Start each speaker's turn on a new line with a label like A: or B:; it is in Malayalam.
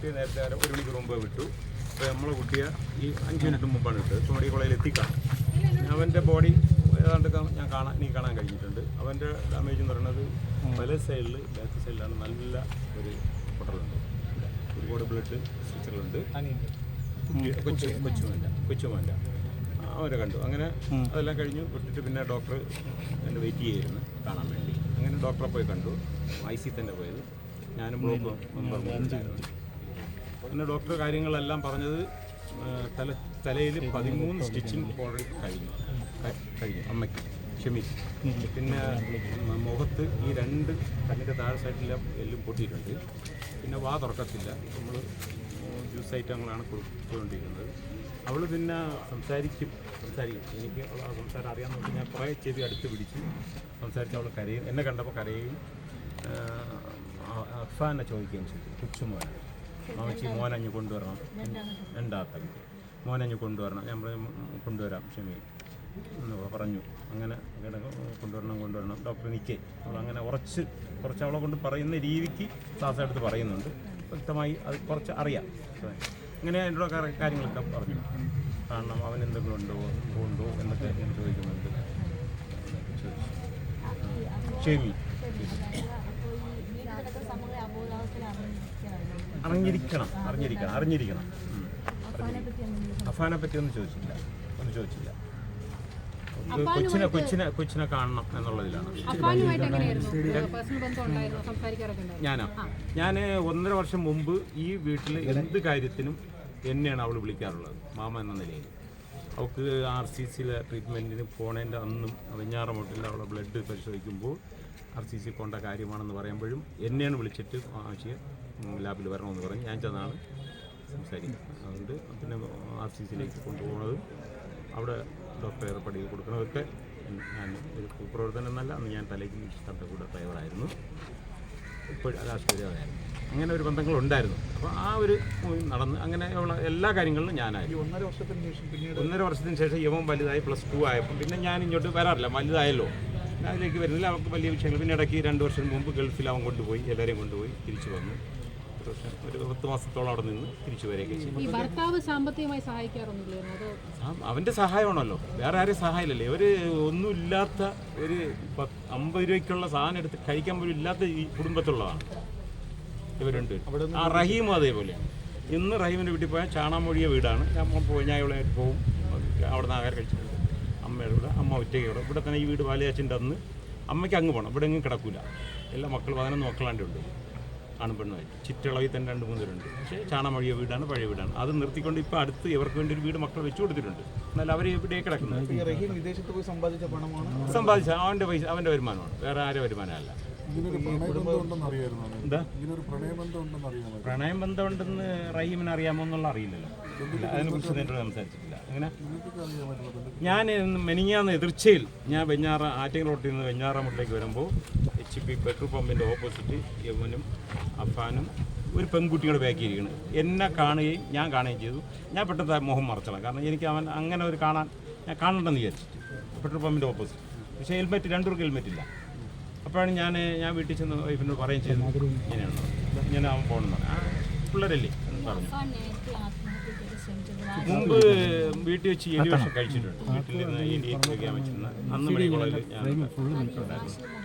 A: കുട്ടിയെ നേരത്തെ അര- ഒരു മണിക്കൂർ മുമ്പ് വിട്ടു. അപ്പോൾ നമ്മളെ കുട്ടിയെ ഈ അഞ്ച് മിനിറ്റ് മുമ്പാണ് വിട്ടത്. ഇപ്പോൾ മെഡിക്കൽ കോളേജിൽ എത്തിക്കാണ് അവന്റെ ബോഡി ഏതാണ്ട് ഞാൻ കാണാൻ എനിക്ക് കാണാൻ കഴിഞ്ഞിട്ടുണ്ട്. അവന്റെ ഡാമേജ് എന്ന് പറയുന്നത് പല സൈഡിൽ ബാക്ക് സൈഡിലാണ് നല്ല ഒരു പൊട്ടലുണ്ട്. ഒരുപാട് ബ്ലഡ് സ്റ്റിച്ചുകളുണ്ട് കൊച്ചു കൊച്ചുമല്ല കൊച്ചുമല്ല അവരെ കണ്ടു. അങ്ങനെ അതെല്ലാം കഴിഞ്ഞു. വിട്ടിട്ട് പിന്നെ ഡോക്ടർ എന്നെ വെയിറ്റ് ചെയ്യായിരുന്നു കാണാൻ വേണ്ടി. അങ്ങനെ ഡോക്ടറെ പോയി കണ്ടു. ഐ സി തന്നെ പോയത്. ഞാനും ബ്ലോക്ക് മെമ്പർ പിന്നെ ഡോക്ടർ കാര്യങ്ങളെല്ലാം പറഞ്ഞത് തല തലയിൽ പതിമൂന്ന് സ്റ്റിച്ചിങ് ഓൾറെഡി കഴിഞ്ഞു. കഴിഞ്ഞു. അമ്മയ്ക്ക് ക്ഷമിച്ചു. പിന്നെ മുഖത്ത് ഈ രണ്ട് കണ്ണിന്റെ താഴെ സൈഡിലെ എല്ലും പൊട്ടിയിട്ടുണ്ട്. പിന്നെ വാ തുറക്കത്തില്ല. നമ്മൾ ജ്യൂസ് ഐറ്റങ്ങളാണ് കൊടുത്തുകൊണ്ടിരിക്കുന്നത്. അവൾ പിന്നെ സംസാരിക്കും. സംസാരിക്കും. എനിക്ക് അവൾ സംസാരം അറിയാമെന്നുണ്ട് ഞാൻ കുറേ ചെവി അടുത്ത് പിടിച്ച്. സംസാരിച്ച് അവൾ കരയും. എന്നെ കണ്ടപ്പോൾ കരയും. അഫാനെ ചോദിക്കുകയും ചെയ്തു. കൊച്ചുമോനെ. മാമച്ചി മോനഞ്ഞ് കൊണ്ടുവരണം. രണ്ടാത്ത മോനഞ്ഞ് കൊണ്ടുവരണം. ഞാൻ പറഞ്ഞു, "ഉം, കൊണ്ടുവരാം ക്ഷമി. എന്ന് പറഞ്ഞു. അങ്ങനെ കൊണ്ടുവരണം കൊണ്ടുവരണം. ഡോക്ടർ നിൽക്കേ അവൾ അങ്ങനെ ഉറച്ച് കുറച്ച് അവളെ കൊണ്ട് പറയുന്ന രീതിക്ക് എടുത്ത് പറയുന്നുണ്ട്. വ്യക്തമായി അത് കുറച്ച് അറിയാം. അങ്ങനെ അതിന്റെ കാര്യങ്ങളൊക്കെ പറഞ്ഞു. കാരണം അവൻ എന്തെങ്കിലും ഉണ്ടോ? ഉണ്ടോ? എന്നൊക്കെ ഞാൻ ചോദിക്കുന്നുണ്ട്. ക്ഷമി. അറിഞ്ഞിരിക്കണം അറിഞ്ഞിരിക്കണം അറിഞ്ഞിരിക്കണം. അഫാനെ പറ്റി ഒന്നും ചോദിച്ചില്ല ഒന്നും ചോദിച്ചില്ല കൊച്ചിനെ കൊച്ചിനെ കൊച്ചിനെ കാണണം എന്നുള്ളതിലാണ്. ഞാനാ? ഞാൻ ഒന്നര വർഷം മുമ്പ് ഈ വീട്ടിൽ എന്ത് കാര്യത്തിനും എന്നെയാണ് അവൾ വിളിക്കാറുള്ളത്. മാമ എന്ന നിലയിൽ. അവൾക്ക് ആർ സി സിയിലെ ട്രീറ്റ്മെന്റിന് പോണേന്റെ അന്നും വെഞ്ഞാറമുട്ടിൽ അവളെ ബ്ലഡ് പരിശോധിക്കുമ്പോൾ ആർ സി സി പോകേണ്ട കാര്യമാണെന്ന് പറയുമ്പോഴും എന്നെയാണ് വിളിച്ചിട്ട് ആശയ ലാബിൽ വരണമെന്ന് പറഞ്ഞ് ഞാൻ ചെന്നാണ് സംസാരിക്കുന്നത്. അതുകൊണ്ട് പിന്നെ ആർ സി സിയിലേക്ക് കൊണ്ടുപോകുന്നതും. അവിടെ ഡോക്ടർ ഏർപ്പാട് കൊടുക്കുന്നതൊക്കെ ഞാൻ ഒരു പ്രവർത്തനം എന്നല്ല അന്ന് ഞാൻ തലയ്ക്ക് ഇഷ്ടത്തെ കൂടെ ഡ്രൈവറായിരുന്നു. ഇപ്പോൾ രാഷ്ട്രീയമായിരുന്നു അങ്ങനെ ഒരു ബന്ധങ്ങളുണ്ടായിരുന്നു. അപ്പോൾ ആ ഒരു നടന്ന് അങ്ങനെ ഉള്ള എല്ലാ കാര്യങ്ങളിലും ഞാനായിരുന്നു
B: ഒന്നര വർഷത്തിന് ശേഷം പിന്നീട്
A: ഒന്നര വർഷത്തിന് ശേഷം യവൻ വലുതായി പ്ലസ് ടു ആയപ്പോൾ പിന്നെ ഞാൻ ഇങ്ങോട്ട് വരാറില്ല. വലുതായല്ലോ. അതിലേക്ക് വരുന്നില്ല അവർക്ക് വലിയ വിഷയങ്ങൾ. പിന്നെ ഇടയ്ക്ക് രണ്ട് വർഷം മുമ്പ് ഗൾഫിൽ അവൻ കൊണ്ടുപോയി എല്ലാവരെയും കൊണ്ടുപോയി തിരിച്ചു വന്നു. ഒരു വർഷം ഒരു പത്ത് മാസത്തോളം അവിടെ നിന്ന് തിരിച്ചു വരികയൊക്കെ ചെയ്യും
C: ഈ ഭർത്താവ് സാമ്പത്തികമായി സഹായിക്കാറൊന്നുമില്ലായിരുന്നു
A: അവന്റെ സഹായമാണല്ലോ. വേറെ ആരെയും സഹായമില്ലല്ലേ. ഒരു ഒന്നുമില്ലാത്ത ഒരു പത്ത് അമ്പത് രൂപയ്ക്കുള്ള സാധനം എടുത്ത് കഴിക്കാൻ പോലും ഇല്ലാത്ത ഈ കുടുംബത്തുള്ളതാണ് ഇവരുണ്ട് ആ റഹീം അതേപോലെ. ഇന്ന് റഹീമിന്റെ വീട്ടിൽ പോയാൽ ചാണാമൊഴിയ വീടാണ്. ഞാൻ പോയി ഞാൻ ഇവിടെ പോവും. അവിടെ നിന്ന് ആഹാരം കഴിച്ചിട്ടുണ്ട് അമ്മയുടെ കൂടെ അമ്മ ഒറ്റയ്ക്ക് ഇവിടെ. ഇവിടെ തന്നെ ഈ വീട് പാലയാച്ചിന്റെ അന്ന് അമ്മയ്ക്ക് അങ്ങ് പോകണം ഇവിടെ എങ്ങും കിടക്കില്ല എല്ലാ മക്കൾ പതിനൊന്ന് മക്കളാണ്ട് ഉണ്ട്. ആണും പെണ്ണുമായിട്ട്. ചുറ്റളവിൽ തന്നെ രണ്ട് മൂന്ന് പേരുണ്ട്. പക്ഷേ ചാണമഴിയ വീടാണ് പഴയ വീടാണ്. അത് നിർത്തിക്കൊണ്ട് ഇപ്പോൾ അടുത്ത് ഇവർക്ക് വേണ്ടി ഒരു വീട് മക്കൾ വെച്ചു കൊടുത്തിട്ടുണ്ട്. എന്നാൽ അവർ ഇവിടെ കിടക്കുന്നത്
B: വിദേശത്ത് പോയി സമ്പാദിച്ച പണമാണ്?
A: സമ്പാദിച്ച അവന്റെ പൈസ അവന്റെ വരുമാനമാണ്. വേറെ ആരെ വരുമാനമല്ല.
D: ഇങ്ങനൊരു പ്രണയബന്ധം ഉണ്ടെന്ന്
A: എന്താ?
D: പ്രണയബന്ധം
A: പ്രണയം റഹീമിന് അറിയാമോ എന്നുള്ള അറിയില്ലല്ലോ അതിനെ അതിനെക്കുറിച്ച് നേരിട്ട് സംസാരിച്ചിട്ടില്ല. അങ്ങനെ
D: ബന്ധം
A: ഞാൻ മെനിങ്ങാന്ന് എതിർച്ചയിൽ ഞാൻ വെഞ്ഞാറ ആറ്റിങ്ങൽ റോട്ടിൽ നിന്ന് വെഞ്ഞാറമുട്ടിലേക്ക് വരുമ്പോൾ എച്ച് പി പെട്രോൾ പമ്പിന്റെ ഓപ്പോസിറ്റ് യവനും അഫാനും ഒരു പെൺകുട്ടിയുടെ ബാക്കി ഇരിക്കുന്നത് എന്നെ കാണുകയും ഞാൻ കാണുകയും ചെയ്തു. ഞാൻ പെട്ടെന്ന് മുഖം മറച്ചോളാം കാരണം എനിക്ക് അവൻ അങ്ങനെ ഒരു കാണാൻ ഞാൻ കാണണ്ടെന്ന് വിചാരിച്ചിട്ട്. പെട്രോൾ പമ്പിന്റെ ഓപ്പോസിറ്റ്. പക്ഷേ ഹെൽമെറ്റ് രണ്ടു പേർക്ക് ഹെൽമെറ്റ് ഇല്ല. അപ്പോഴാണ് ഞാൻ ഞാൻ വീട്ടിൽ ചെന്ന് വൈഫിനോട് പറയുകയും ചെയ്തു. ഇങ്ങനെയാണ്? ഇങ്ങനെ അവൻ പോകണമെന്ന് പിള്ളേരല്ലേ? എന്ന് പറഞ്ഞു. മുമ്പ് വീട്ടിൽ വെച്ച് എലി വർഷം കഴിച്ചിട്ടുണ്ട്. വീട്ടിൽ നിന്ന് വെക്കാൻ വെച്ചിരുന്ന അന്ന് മെഡിക്കൽ കോളേജിൽ ഞാൻ